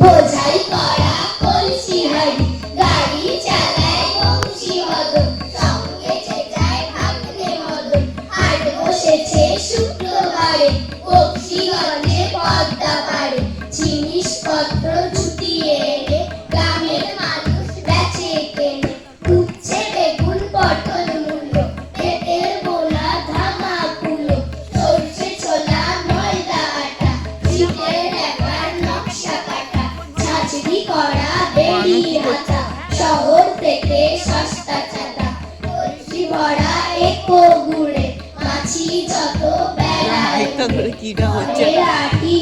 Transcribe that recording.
বোঝাই করা পড়া বেরি হাতা শহর থেকে সস্তা চাতা কলসি ভরা একো গুড়ে মাছি যত বেড়ায় আটি